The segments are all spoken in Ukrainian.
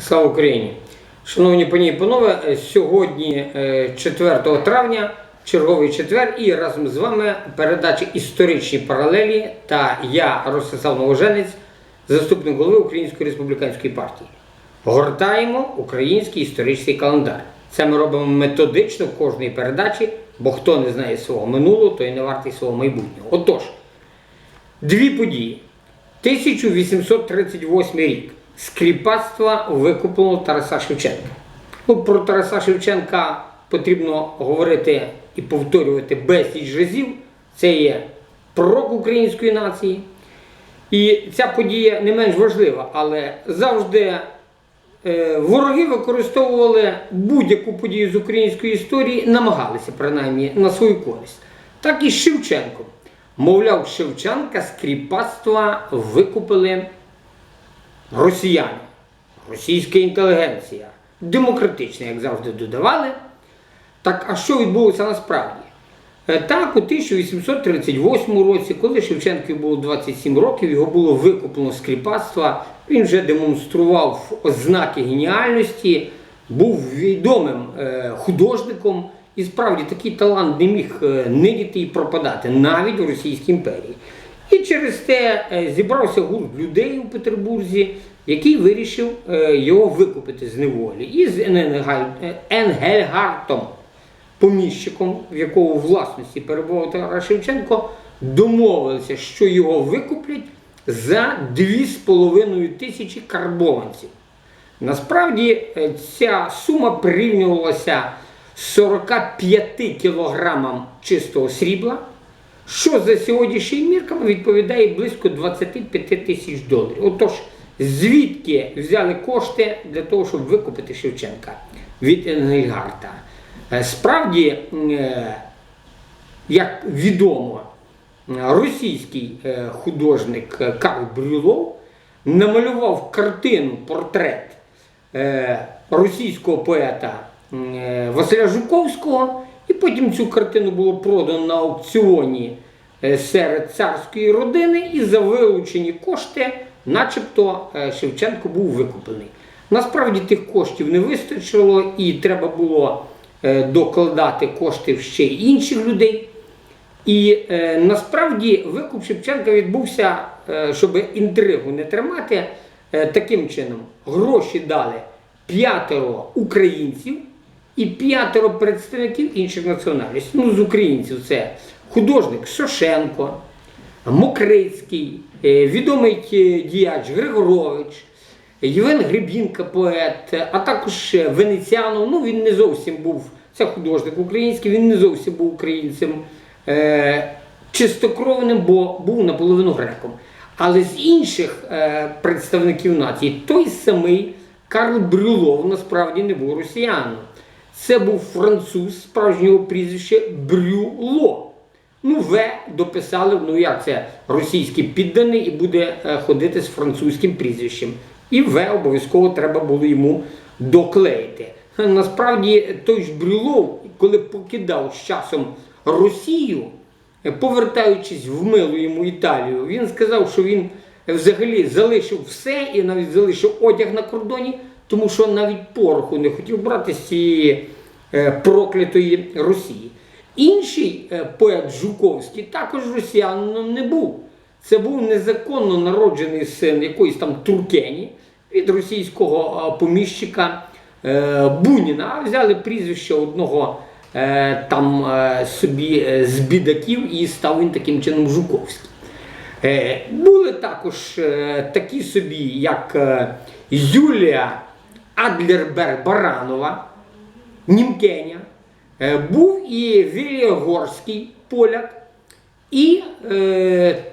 Слава Україні! Шановні пані і панове, е, сьогодні е, 4 травня, черговий четвер, і разом з вами передача історичні паралелі та я, Ростислав Новоженець, заступник голови Української республіканської партії. Гортаємо український історичний календар. Це ми робимо методично в кожній передачі, бо хто не знає свого минулого, той не вартий свого майбутнього. Отож, Дві події. 1838 рік. Скріпацтва викуплено Тараса Шевченка. Ну, про Тараса Шевченка потрібно говорити і повторювати безліч разів. Це є пророк української нації. І ця подія не менш важлива, але завжди е, вороги використовували будь-яку подію з української історії, намагалися принаймні на свою користь. Так і з Шевченком. Мовляв, Шевченка з викупили росіяни, російська інтелігенція, демократична, як завжди додавали. Так, а що відбулося насправді? Е, Так, у 1838 році, коли Шевченку було 27 років, його було викуплено з кріпацтва, він вже демонстрував ознаки геніальності, був відомим е, художником, і справді такий талант не міг е, нидіти і пропадати навіть в Російській імперії. І через те е, зібрався гурт людей у Петербурзі, який вирішив е, його викупити з неволі. І з е, Енгельгартом, поміщиком, в якого власності перебував Тарас Шевченко, домовилися, що його викуплять за 2,5 тисячі карбованців. Насправді ця сума прирівнювалася 45 кілограмам чистого срібла, що за сьогоднішніми мірками відповідає близько 25 тисяч доларів. Отож, звідки взяли кошти для того, щоб викупити Шевченка від Енгельгарта? Е, Справді, е, як відомо, російський е, художник Карл Брюлов намалював картину, портрет російського поета Василя Жуковського, і потім цю картину було продано на аукціоні е, серед царської родини, і за вилучені кошти, начебто, е, Шевченко був викуплений. Насправді тих коштів не вистачило, і треба було е, докладати кошти в ще інших людей. І е, насправді викуп Шевченка відбувся, е, щоб інтригу не тримати, е, таким чином. Гроші дали п'ятеро українців і п'ятеро представників інших національностей. Ну, з українців це художник Сошенко, Мокрицький, е, відомий е, діяч Григорович, Євген Гребінка, поет, а також е, Венеціанов. Ну, він не зовсім був, це художник український, він не зовсім був українцем чистокровним, бо був наполовину греком. Але з інших представників нації той самий Карл Брюлов насправді не був росіянином. Це був француз справжнього прізвища Брюло. Ну, В дописали, ну як це російський підданий і буде е, ходити з французьким прізвищем. І В обов'язково треба було йому доклеїти. Насправді той ж Брюлов, коли покидав з часом Росію, е, повертаючись в милу йому Італію, він сказав, що він взагалі залишив все і навіть залишив одяг на кордоні, тому що навіть пороху не хотів брати з цієї е, проклятої Росії. Інший е, поет Жуковський також росіянином не був. Це був незаконно народжений син якоїсь там Туркені від російського е, поміщика Буніна. А взяли прізвище одного там собі з бідаків і став він таким чином Жуковський. Були також такі собі, як Юлія Адлерберг Баранова, Німкеня, Е, був і Вілігорський поляк, і е,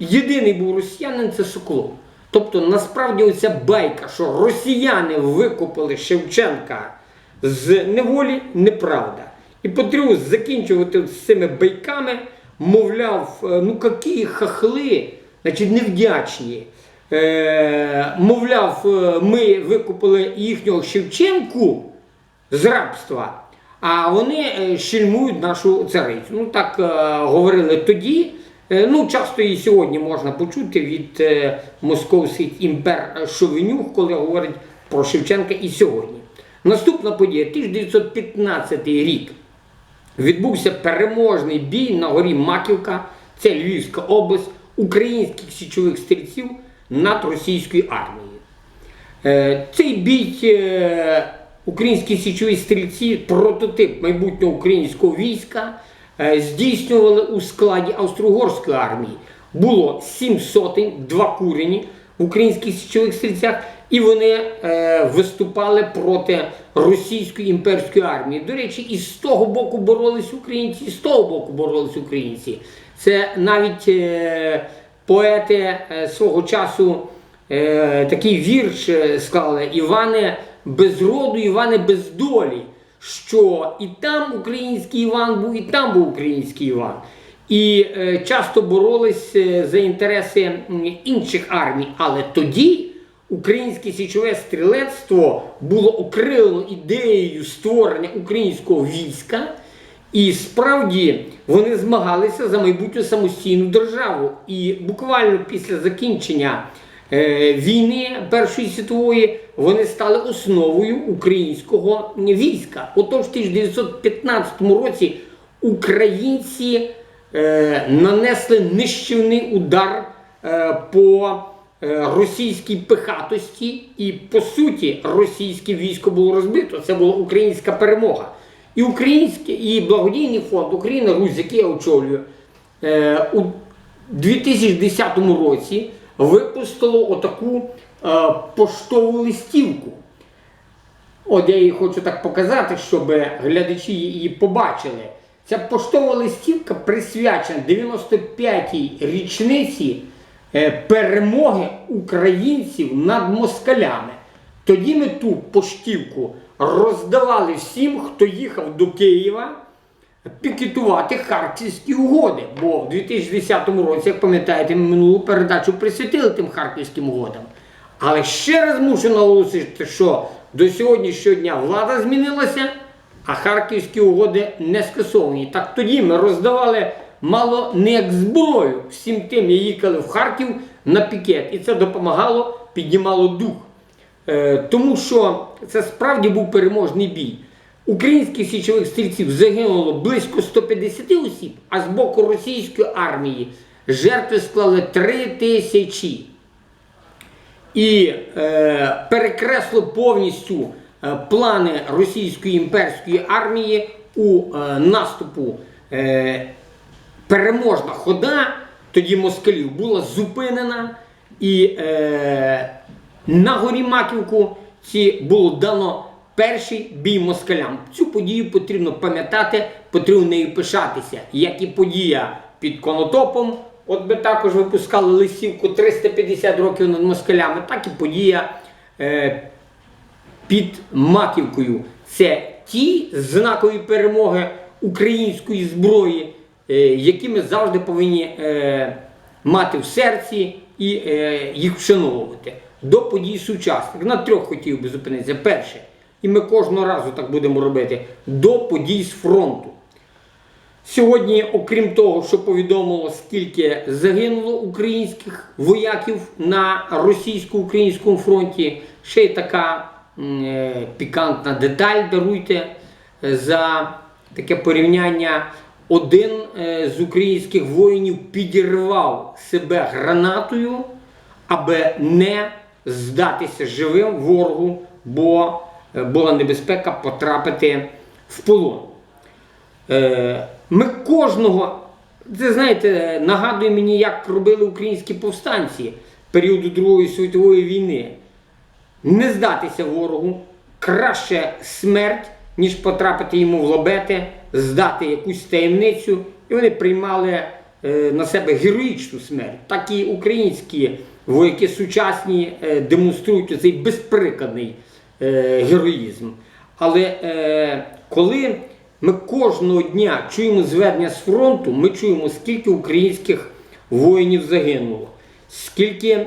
єдиний був росіянин це Соколов. Тобто, насправді, оця байка, що росіяни викупили Шевченка з неволі, неправда. І потрібно закінчувати з цими байками, мовляв, е, ну які хахли, значить, невдячні. Е, мовляв, е, ми викупили їхнього Шевченку з рабства, а вони щільмують нашу царицю. Ну так е, говорили тоді. Ну, часто і сьогодні можна почути від московських імпер шовенюк, коли говорять про Шевченка і сьогодні. Наступна подія 1915 рік. Відбувся переможний бій на горі Маківка, це Львівська область, українських січових стрільців над російською армією. Е, Цей бій е, українські січові стрільці, прототип майбутнього українського війська, е, здійснювали у складі Австро-Угорської армії. Було сім сотень, два курені в українських січових стрільцях, і вони виступали проти російської імперської армії. До речі, і з того боку боролись українці, і з того боку боролись українці. Це навіть поети е, свого часу е, такий вірш е, склали Іване без роду, Іване без долі. Що і там український Іван був, і там був український Іван. І часто боролись за інтереси інших армій. Але тоді українське січове стрілецтво було окрилено ідеєю створення українського війська. І справді вони змагалися за майбутню самостійну державу. І буквально після закінчення е, війни Першої світової вони стали основою українського війська. Отож, в 1915 році українці е, нанесли нищівний удар е, по російській пихатості, і по суті російське військо було розбито. Це була українська перемога. І український, і благодійний фонд Україна Русь, який я очолюю, е, у 2010 році випустило отаку е, поштову листівку. От я її хочу так показати, щоб глядачі її побачили. Ця поштова листівка присвячена 95-й річниці е, перемоги українців над москалями. Тоді ми ту поштівку роздавали всім, хто їхав до Києва пікетувати харківські угоди. Бо в 2010 році, як пам'ятаєте, ми минулу передачу присвятили тим харківським угодам. Але ще раз мушу наголосити, що до сьогоднішнього дня влада змінилася, а харківські угоди не скасовані. Так тоді ми роздавали мало не як зброю всім тим, які їхали в Харків на пікет. І це допомагало, піднімало дух. Е, тому що це справді був переможний бій. Українських січових стрільців загинуло близько 150 осіб, а з боку російської армії жертви склали 3 тисячі. І е, перекресло повністю е, плани російської імперської армії у е, наступу. Е, переможна хода тоді москалів була зупинена, і е, на горі Маківку ці було дано перший бій москалям. Цю подію потрібно пам'ятати, потрібно нею пишатися, як і подія під Конотопом. От ми також випускали листівку 350 років над москалями, так і подія е, під Маківкою. Це ті знакові перемоги української зброї, е, які ми завжди повинні е, мати в серці і е, їх вшановувати. До подій сучасних. На трьох хотів би зупинитися. Перше, і ми кожного разу так будемо робити, до подій з фронту. Сьогодні, окрім того, що повідомило, скільки загинуло українських вояків на російсько-українському фронті, ще й така е, пікантна деталь даруйте е, за таке порівняння. Один е, з українських воїнів підірвав себе гранатою, аби не здатися живим ворогу, бо е, була небезпека потрапити в полон. Е, Ми кожного, це знаєте, нагадує мені, як робили українські повстанці періоду Другої світової війни. Не здатися ворогу, краще смерть, ніж потрапити йому в лобети, здати якусь таємницю. І вони приймали е, на себе героїчну смерть. Так і українські вояки сучасні е, демонструють цей безприкладний е, героїзм. Але е, коли ми кожного дня чуємо зведення з фронту, ми чуємо, скільки українських воїнів загинуло, скільки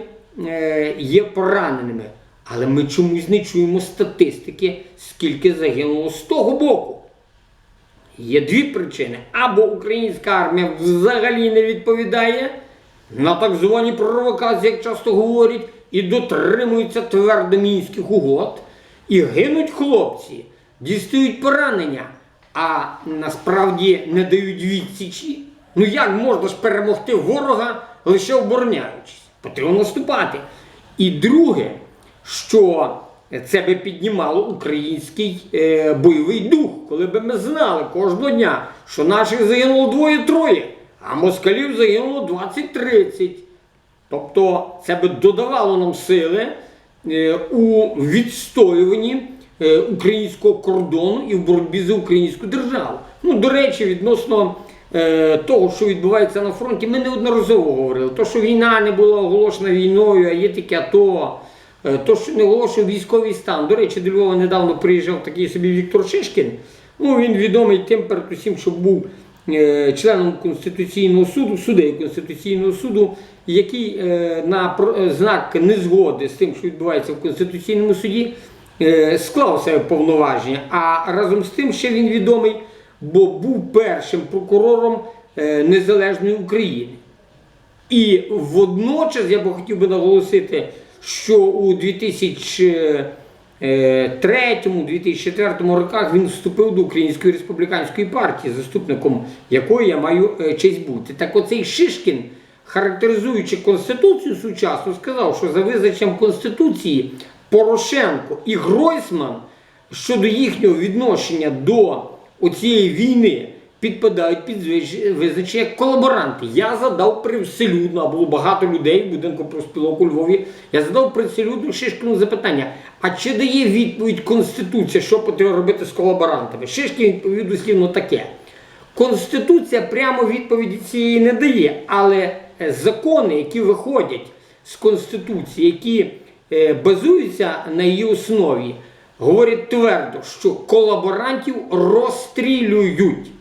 є пораненими. Але ми чомусь не чуємо статистики, скільки загинуло з того боку. Є дві причини. Або українська армія взагалі не відповідає на так звані провокації, як часто говорять, і дотримуються твердо мінських угод, і гинуть хлопці, дістають поранення, а насправді не дають відсічі. Ну як можна ж перемогти ворога лише обороняючись? Потрібно наступати. І друге, що це би піднімало український е, бойовий дух, коли б ми знали кожного дня, що наших загинуло двоє-троє, а москалів загинуло 20-30. Тобто це би додавало нам сили е, у відстоюванні е, українського кордону і в боротьбі за українську державу. Ну, до речі, відносно е, того, що відбувається на фронті, ми неодноразово говорили. То, що війна не була оголошена війною, а є таке АТО, то, що не оголошив військовий стан. До речі, до Львова недавно приїжджав такий собі Віктор Шишкін. Ну, він відомий тим, перед усім, що був членом Конституційного суду, суддею Конституційного суду, який е, на е, знак незгоди з тим, що відбувається в Конституційному суді, е, склав себе повноваження. А разом з тим ще він відомий, бо був першим прокурором е, незалежної України. І водночас я би хотів би наголосити, що у 2003-2004 роках він вступив до Української республіканської партії, заступником якої я маю е, честь бути. Так оцей Шишкін, характеризуючи Конституцію сучасну, сказав, що за визначенням Конституції Порошенко і Гройсман щодо їхнього відношення до оцієї війни підпадають під визначення колаборанти. Я задав привселюдно, а було багато людей в будинку профспілок у Львові. Я задав привселюдно Шишкіну запитання: а чи дає відповідь Конституція, що потрібно робити з колаборантами? Шишкін відповів дослівно таке. Конституція прямо відповіді цієї не дає, але е, закони, які виходять з Конституції, які е, базуються на її основі, говорять твердо, що колаборантів розстрілюють.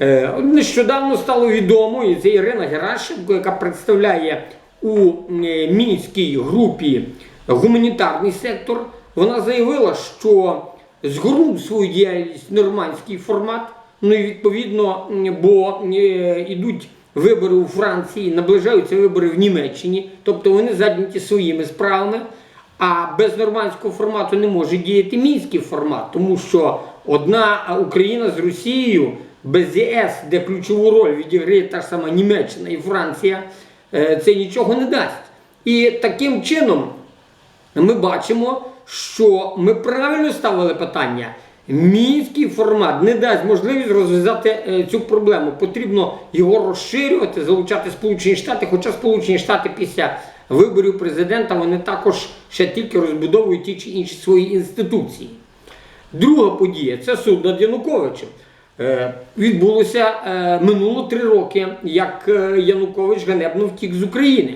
Е, Нещодавно стало відомо, і це Ірина Геращенко, яка представляє у е, мінській групі гуманітарний сектор. Вона заявила, що згорнув свою діяльність нормандський формат. Ну і відповідно, бо е, йдуть вибори у Франції, наближаються вибори в Німеччині, тобто вони зайняті своїми справами. А без нормандського формату не може діяти мінський формат, тому що одна Україна з Росією без ЄС, де ключову роль відіграє та ж сама Німеччина і Франція, е, це нічого не дасть. І таким чином ми бачимо, що ми правильно ставили питання. Мінський формат не дасть можливість розв'язати е, цю проблему. Потрібно його розширювати, залучати Сполучені Штати, хоча Сполучені Штати після виборів президента вони також ще тільки розбудовують ті чи інші свої інституції. Друга подія це суд над Януковичем. Е, Відбулося е, минуло три роки, як е, Янукович ганебно втік з України.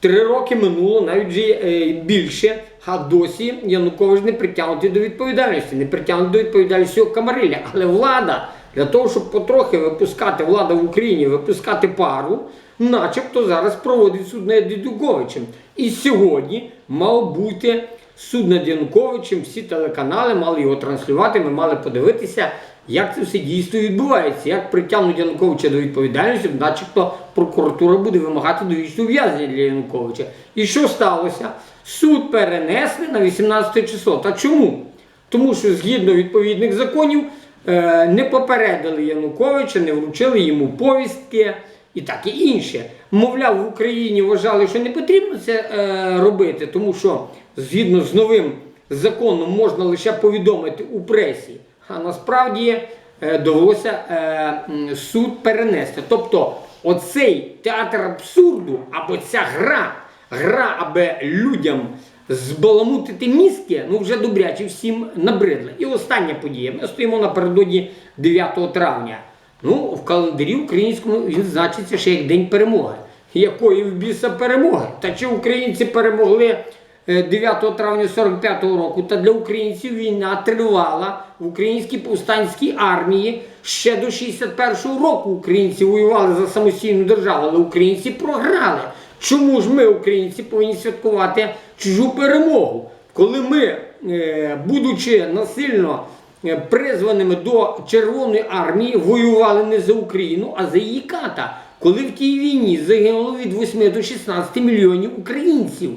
Три роки минуло, навіть більше, а досі Янукович не притягнутий до відповідальності, не притягнутий до відповідальності його Камариля. Але влада для того, щоб потрохи випускати влада в Україні, випускати пару, начебто зараз проводить суд над Януковичем. І сьогодні мав бути суд над Януковичем, всі телеканали мали його транслювати, ми мали подивитися, як це все дійсно відбувається, як притягнуть Януковича до відповідальності, начебто прокуратура буде вимагати довічного ув'язнення для Януковича. І що сталося? Суд перенесли на 18 число. Та чому? Тому що згідно відповідних законів е, не попередили Януковича, не вручили йому повістки і таке інше. Мовляв, в Україні вважали, що не потрібно це е, робити, тому що згідно з новим законом можна лише повідомити у пресі. А насправді е, довелося е, суд перенести. Тобто, оцей театр абсурду або ця гра, гра, аби людям збаламутити мізки, ну вже добряче всім набридла. І остання подія. Ми стоїмо напередодні 9 травня. Ну, в календарі українському він значиться ще як День перемоги. Якої в біса перемоги? Та чи українці перемогли 9 травня 45-го року? Та для українців війна тривала в українській повстанській армії ще до 61-го року. Українці воювали за самостійну державу, але українці програли. Чому ж ми, українці, повинні святкувати чужу перемогу? Коли ми, е, будучи насильно е, призваними до Червоної армії, воювали не за Україну, а за її ката. Коли в тій війні загинуло від 8 до 16 мільйонів українців.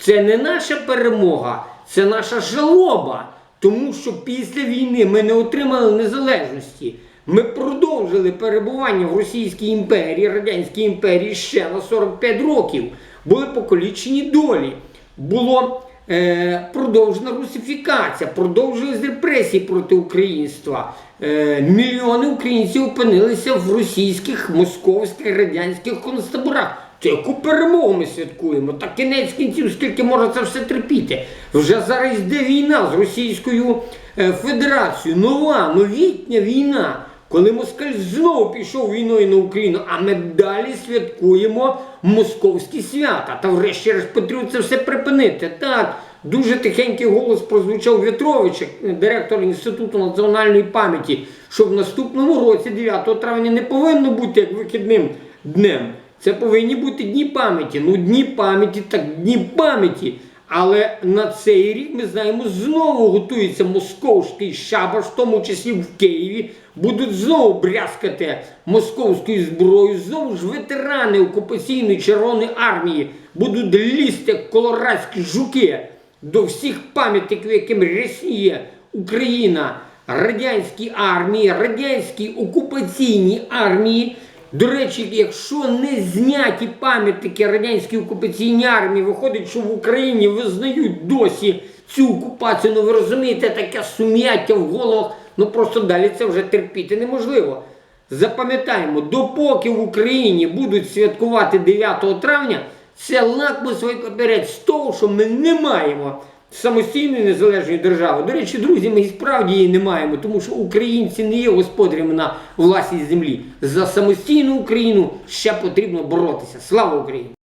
Це не наша перемога, це наша жалоба. Тому що після війни ми не отримали незалежності. Ми продовжили перебування в Російській імперії, Радянській імперії ще на 45 років. Були поколічені долі. Було е, продовжена русифікація, продовжились репресії проти українства. Е, мільйони українців опинилися в російських, московських, радянських концтаборах. То яку перемогу ми святкуємо? Та кінець кінців, скільки може це все терпіти? Вже зараз йде війна з Російською е, Федерацією, нова, новітня війна. Коли москаль знову пішов війною на Україну, а ми далі святкуємо московські свята. Та врешті-решт потрібно це все припинити. Так, дуже тихенький голос прозвучав В'ятровича, директор Інституту національної пам'яті, що в наступному році, 9 травня, не повинно бути як вихідним днем. Це повинні бути дні пам'яті. Ну, дні пам'яті, так дні пам'яті. Але на цей рік ми знаємо, знову готується московський шабаш, в тому числі в Києві. Будуть знову брязкати московською зброєю. Знову ж ветерани окупаційної Червоної армії будуть лізти, колорадські жуки до всіх пам'ятників, яким рясніє Україна, радянській армії, радянській окупаційній армії. До речі, якщо не зняті пам'ятники радянської окупаційній армії, виходить, що в Україні визнають досі цю окупацію. Ну ви розумієте, таке сум'яття в головах. Ну просто далі це вже терпіти неможливо. Запам'ятаємо, допоки в Україні будуть святкувати 9 травня, це лакмусовий папірець з того, що ми не маємо самостійної незалежної держави. До речі, друзі, ми і справді її не маємо, тому що українці не є господарями на власній землі. За самостійну Україну ще потрібно боротися. Слава Україні!